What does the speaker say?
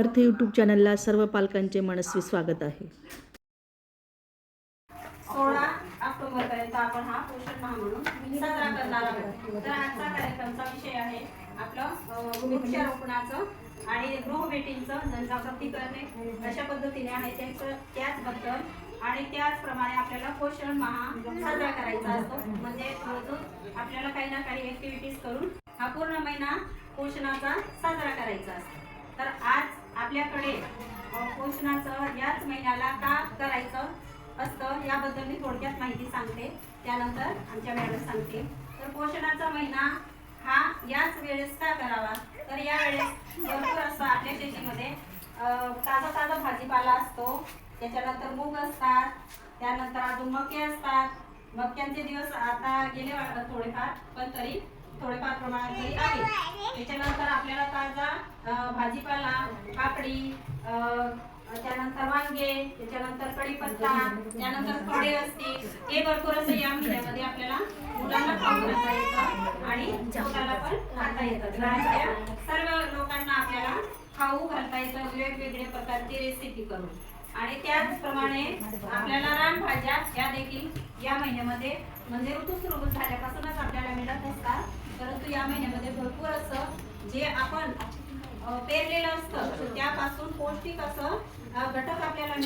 अर्थ यूट्यूब चॅनलला सर्व पालकांचे मनस्वी स्वागत आहे. सोळा ऑक्टोबर आपण हा पोषण माह म्हणून साजरा करणार आहोत. तर आजचा कार्यक्रमचा विषय आहे आपलं वृक्षारोपणाचं आणि जनजागृती करणे अशा पद्धतीने आहे त्याचं त्याचबद्दल आणि त्याचप्रमाणे आपल्याला पोषण महा साजरा करायचा असतो. म्हणजे आपल्याला काही ना काही ऍक्टिव्हिटीज करून हा पूर्ण महिना पोषणाचा साजरा करायचा असतो. तर आज आपल्याकडे पोषणाचं याच महिन्याला का करायचं असतं याबद्दल मी थोडक्यात माहिती सांगते. त्यानंतर आमच्या मॅडम सांगते. तर पोषणाचा महिना हा याच वेळेस का करावा? तर या वेळेस भरपूर असतं आपल्या शेतीमध्ये. ताजा ताजा भाजीपाला असतो. त्याच्यानंतर मूग असतात. त्यानंतर अजून मके असतात. मक्यांचे दिवस आता गेले थोडेफार पण तरी थोडेफार प्रमाणात तरी आहे त्याच्यानंतर आपल्याला ताजा भाजीपाला काकडी त्यानंतर वांगे त्याच्यानंतर कढीपत्ता त्यानंतर फळे असतील. हे भरपूर असं या महिन्यामध्ये आपल्याला मुलांना खाऊ घालता येतं आणि स्वतःला पण खाता येतं. सर्व लोकांना आपल्याला खाऊ घालता येतं. वेगवेगळे प्रकारची रेसिपी करून. आणि त्याचप्रमाणे आपल्याला रानभाज्या या देखील या महिन्यामध्ये म्हणजे ऋतू सुरू झाल्यापासूनच आपल्याला मिळत असतात. या महिन्यामध्ये भरपूर असं जे आपण पेरलेलं असतं त्यापासून पौष्टिक असं घटक आपल्याला